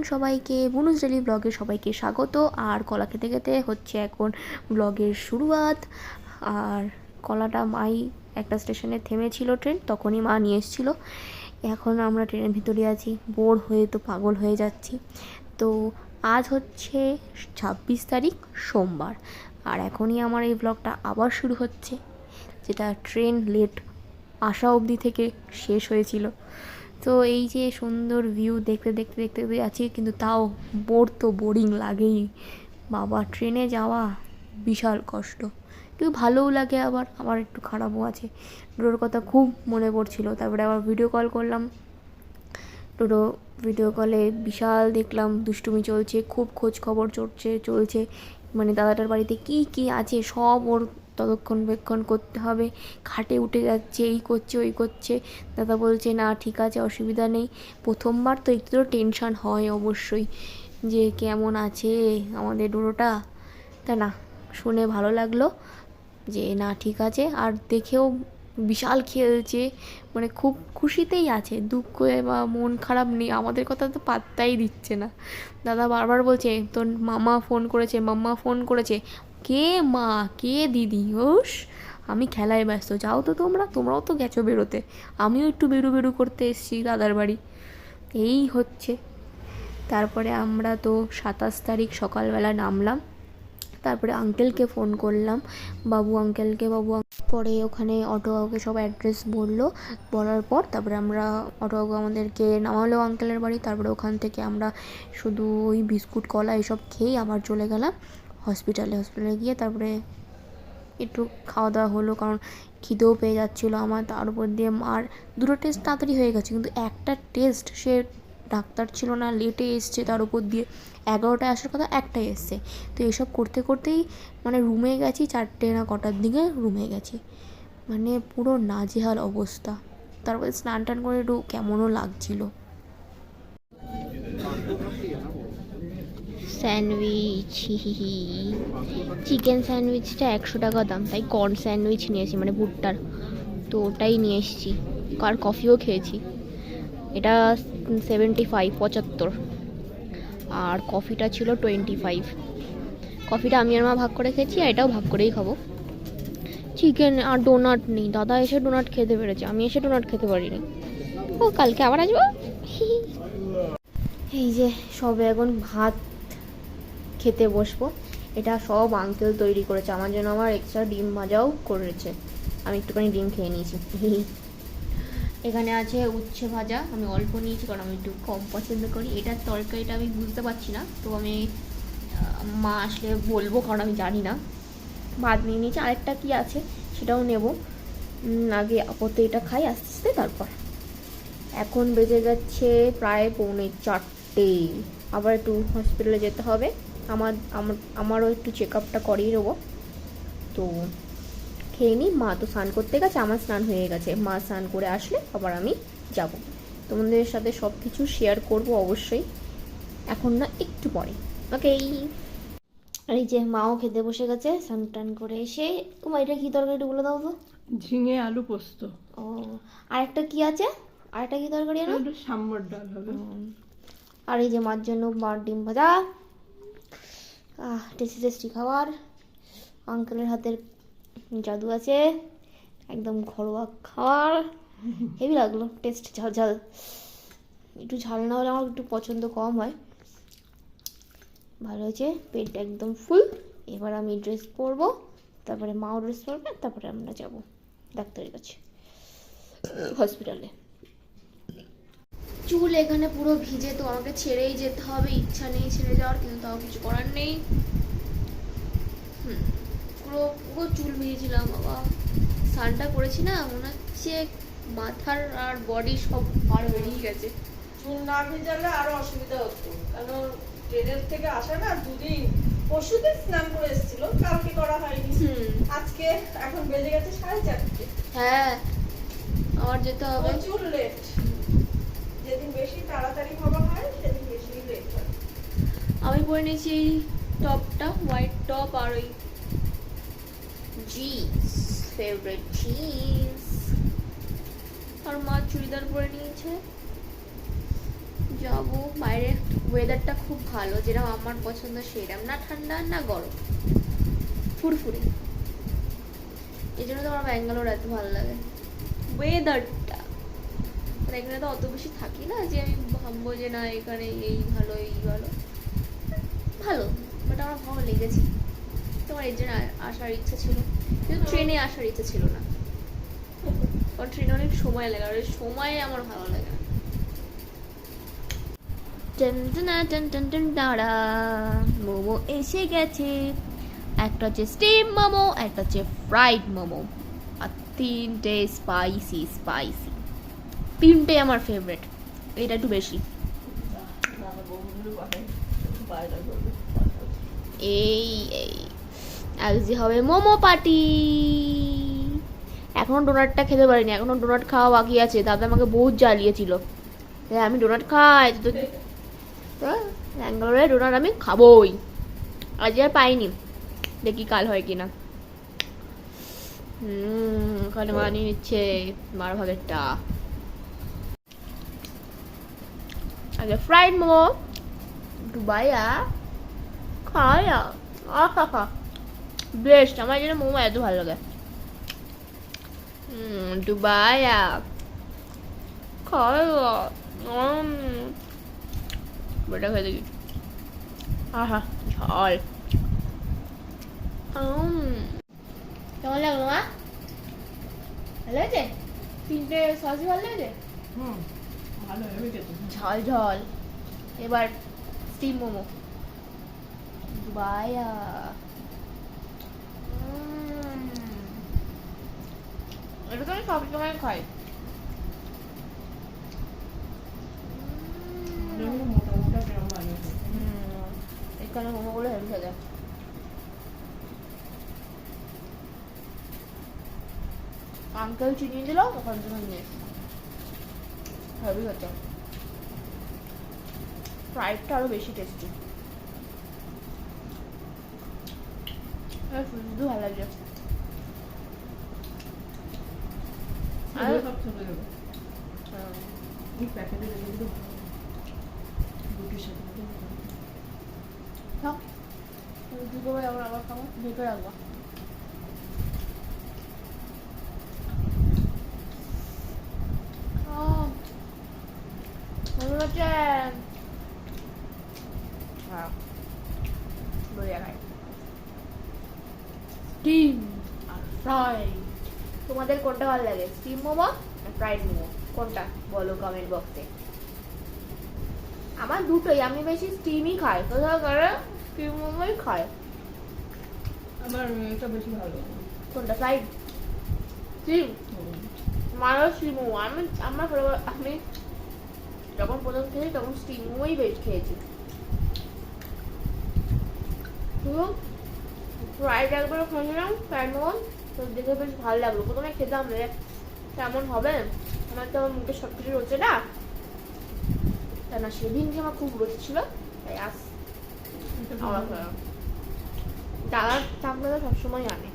Morning সবাইকে বুনুস daily ব্লগে সবাইকে স্বাগত। আর কলা খেতে খেতে হচ্ছে এখন ব্লগের শুরুয়াত। আর কলাটা মাই একটা স্টেশনে থেমেছিল ট্রেন, তখনই মা নিয়ে এসেছিল। এখন আমরা ট্রেনের ভিতরে আছি, বোর হয়ে তো পাগল হয়ে যাচ্ছি। তো আজ হচ্ছে ছাব্বিশ তারিখ, সোমবার। আর এখনই আমার এই ব্লগটা আবার শুরু হচ্ছে, যেটা ট্রেন লেট আসা অবধি থেকে শেষ হয়েছিল। তো এই যে সুন্দর ভিউ দেখতে দেখতে দেখতে দেখতে আছি কিন্তু তাও বোর তো বোরিং লাগেই। বাবা, ট্রেনে যাওয়া বিশাল কষ্ট। কিন্তু ভালোও লাগে আবার আবার একটু খারাপও আছে। ডোর কথা খুব মনে পড়ছিল। তারপরে আবার ভিডিও কল করলাম। টোটো ভিডিও কলে বিশাল দেখলাম, দুষ্টুমি চলছে, খুব খোঁজ খবর চলছে চলছে। মানে দাদাটার বাড়িতে কি কি আছে, সব ওর ততক্ষণ বেক্ষণ করতে হবে। খাটে উঠে যাচ্ছে, এই করছে, ওই করছে। দাদা বলছে, না, ঠিক আছে, অসুবিধা নেই। প্রথমবার তো একটু তো টেনশান হয় অবশ্যই যে, কেমন আছে আমাদের ডোরোটা তা না, শুনে ভালো লাগল যে, না, ঠিক আছে। আর দেখেও বিশাল খেলছে মানে খুব খুশিতেই আছে। দুঃখ বা মন খারাপ নেই, আমাদের কথা তো পাত্তাই দিচ্ছে না। দাদা বারবার বলছে, তোর মামা ফোন করেছে মাম্মা ফোন করেছে। কে মা? কে দিদি? হোস আমি খেলায় ব্যস্ত। যাও তো তোমরা, তোমরাও তো গেছো বেরোতে। আমিও একটু বেরু বেরু করতে এসেছি দাদার বাড়ি। এই হচ্ছে। তারপরে আমরা তো সাতাশ তারিখ সকালবেলা নামলাম। তারপরে আঙ্কেলকে ফোন করলাম। বাবু আঙ্কেলকে বাবু পরে ওখানে অটো কাউকে সব অ্যাড্রেস বলল। বলার পর তারপরে আমরা অটো কাকু আমাদেরকে নামালো আঙ্কেলের বাড়ি। তারপরে ওখান থেকে আমরা শুধু ওই বিস্কুট, কলা এসব খেয়েই আবার চলে গেলাম। হসপিটালে হসপিটালে গিয়ে তারপরে একটু খাওয়া দাওয়া হলো, কারণ খিদেও পেয়ে যাচ্ছিল আমার। তার উপর দিয়ে আর দুটো টেস্ট তাড়াতাড়ি হয়ে গেছে, কিন্তু একটা টেস্ট সে ডাক্তার ছিল না লেটে এসছে, তার উপর দিয়ে এগারোটায় আসার কথা একটাই এসছে। তো এসব করতে করতেই মানে রুমে গেছি, চারটে না কটার দিকে রুমে গেছি। মানে পুরো নাজেহাল অবস্থা। তারপরে স্নান টান করে একটু কেমনও লাগছিল। স্যান্ডউইচ চিকেন স্যান্ডউইচটা একশো টাকা দাম, তাই কর্ন স্যান্ডউইচ নিয়েছি মানে ভুট্টার। তো ওটাই নিয়ে এসেছি। আর কফিও খেয়েছি। এটা সেভেন্টি ফাইভ, পঁচাত্তর। আর কফিটা ছিল টোয়েন্টি ফাইভ। কফিটা আমি আর মা ভাগ করে খেয়েছি, আর এটাও ভাগ করেই খাব। চিকেন আর ডোনাট নেই। দাদা এসে ডোনাট খেতে পেরেছে। আমি এসে ডোনাট খেতে পারিনি। ও, কালকে আবার আসব? এই যে, সবে এখন ভাত খেতে বসবো। এটা সব আঙ্কেল তৈরি করেছে। আমার জন্য আমার এক্সট্রা ডিম ভাজাও করেছে। আমি একটুখানি ডিম খেয়ে নিয়েছি। এখানে আছে উচ্ছে ভাজা। আমি অল্প নিয়েছি কারণ আমি একটু কম পছন্দ করি। এটার তরকারিটা আমি বুঝতে পারছি না। তো আমি মা আসলে বলব কারণ আমি জানি না। ভাত নিয়ে নিয়েছি। আরেকটা কি আছে সেটাও নেব। আগে আপাতত এটা খাই আস্তে আস্তে, তারপর। এখন বেজে যাচ্ছে প্রায় পৌনে চারটে। আবার একটু হসপিটালে যেতে হবে। আমার আমার আমারও একটু চেক আপটা করিয়ে নেব তো খেয়ে নিই মা তো স্নান করতে গেছে আমার স্নান হয়ে গেছে। মা স্নান করে আসলে আবার আমি যাব। তোমাদের সাথে সব কিছু শেয়ার করব অবশ্যই। এখন না একটু পরে। ওকে আর এই যে মাও খেতে বসে গেছে স্নান টান করে এসে তোমার এটা কী তরকারি একটু বলে দাও তো? ঝিঙে আলু পোস্ত। ও আর একটা কি আছে? আর একটা কি তরকারি আনো? সাম্বার ডাল হবে। আর এই যে মার জন্য মার ডিম ভাজা। টেস্টি টেস্টি খাবার। আঙ্কেলের হাতের জাদু আছে। একদম ঘরোয়া খাবার। হেভি লাগল টেস্ট ঝাল ঝাল। একটু ঝাল না হলে আমার একটু পছন্দ কম হয়। ভালো হয়েছে, পেট একদম ফুল এবার আমি ড্রেস পরবো, তারপরে মাও ড্রেস পরবে, তারপরে আমরা যাব ডাক্তারের কাছে হসপিটালে চুল এখানে পুরো ভিজে তো আমাকে ছেড়েই যেতে হবে। ইচ্ছা নেই ছেড়ে যাওয়ার কিন্তু তাও কিছু করার নেই। হুম, পুরো পুরো চুল ভিজেছিলাম বাবা। স্নানটা করেছি না মনে হচ্ছে মাথার আর বডি সব আর বেরিয়ে গেছে। চুল না ভেজালে আরও অসুবিধা হতো। কারণ ট্রেনের থেকে আসা না দুদিন। পরশুদিন স্নান করে এসেছিল কালকে করা হয়নি। আজকে এখন বেজে গেছে সাড়ে চারটে। হ্যাঁ আমার যেতে হবে। প্রচুর লেট যেদিন বেশি তাড়াতাড়ি হওয়া হয় সেদিন বেশি লেট হয়। আমি পরে নিয়েছি এই টপটা হোয়াইট টপ আর ওই জিন্স ফেভারিট জিন্স আর মা চুড়িদার পরে নিয়েছে। যাব। বাইরে ওয়েদারটা খুব ভালো যেরকম আমার পছন্দ সেরকম না ঠান্ডা না গরম। ফুরফুরে। এই জন্য তো আমার ব্যাঙ্গালোর এত ভালো লাগে। ওয়েদারটা আর এখানে তো অত বেশি থাকি না যে আমি ভাববো যে না, এখানে এই ভালো এই ভালো। ভালো বাট আমার ভালো লেগেছে। তোমার এই জন্য আসার ইচ্ছা ছিল। কিন্তু ট্রেনে আসার ইচ্ছা ছিল না। কারণ ট্রেনে অনেক সময় লাগে, আর সময়ে আমার ভালো লাগে না। টন মোমো এসে গেছে। একটা হচ্ছে স্টিম মোমো, একটা হচ্ছে ফ্রাইড মোমো। আর তিনটে স্পাইসি স্পাইসি তিনটে আমার ফেভারিট এটা একটু বেশি। এই এই। আজকে হবে মোমো পার্টি এখনও ডোনাটটা খেতে পারিনি, এখনও ডোনাট খাওয়া বাকি আছে। দাদা আমাকে বহুত জ্বালিয়েছিল। আমি ডোনাট খাই, তো ব্যাঙ্গালোরে ডোনাট আমি খাবোই। আজ আর পাইনি। দেখি কাল হয় কিনা। হুম, ওখানে বানিয়ে নিচ্ছে মার ভাগেরটা আগে ফ্রাইড মোমো দুবাইয়া খায়া আহা বেস্ট আমার যেন মোমো এত ভালো লাগে হুম দুবাইয়া খায়া বেটা খেয়ে দেখি আহা ঝাল কেমন লাগল মা ভালো হয়েছে তিনটে সসই ভালো লেগেছে হুম ঝাল ঝাল। এবার স্টিম মোমো। উম। এটা তো আমি খাই। কেমন বানিয়েছে হুম, এখানে মোমোগুলো হেভি খেতে। আঙ্কেল চিনিয়ে দিল ওখান থেকে নিয়ে হেভি খেতে ফ্রাইডটা আরও বেশি টেস্টি শুধু ভালো লাগছে সাথে থাক। দুটো আবার আবার খাব ঢেকে রাখব আহ, ভালো লাগছে হ্যাঁ বলিয়া খাই স্টিম আর ফ্রাই তোমাদের কোনটা ভালো লাগে? স্টিম মোমো না ফ্রাইড মোমো? কোনটা? বলো কমেন্ট বক্সে আমার দুটোই আমি বেশি স্টিমই খাই। কোথাও করে স্টিম মোমোই খাই আমার এটা বেশি ভালো কোনটা? ফ্রাইড স্টিম আমারও স্টিম মোমো। আমি আমার আমি যখন প্রথম খেয়েছি তখন স্টিম মোমোই বেশ খেয়েছি। শুধু ফ্রাইড একবার খেয়েছিলাম ফ্রাইড মোমো তো দেখে বেশ ভালো লাগল। প্রথমে খেতাম রে কেমন হবে আমার তো আমার মুখে সব কিছু রোচে না। তা না সেদিনকে আমার খুব রয়েছিল তাই আস দাদা চামড়াটা সবসময় আনে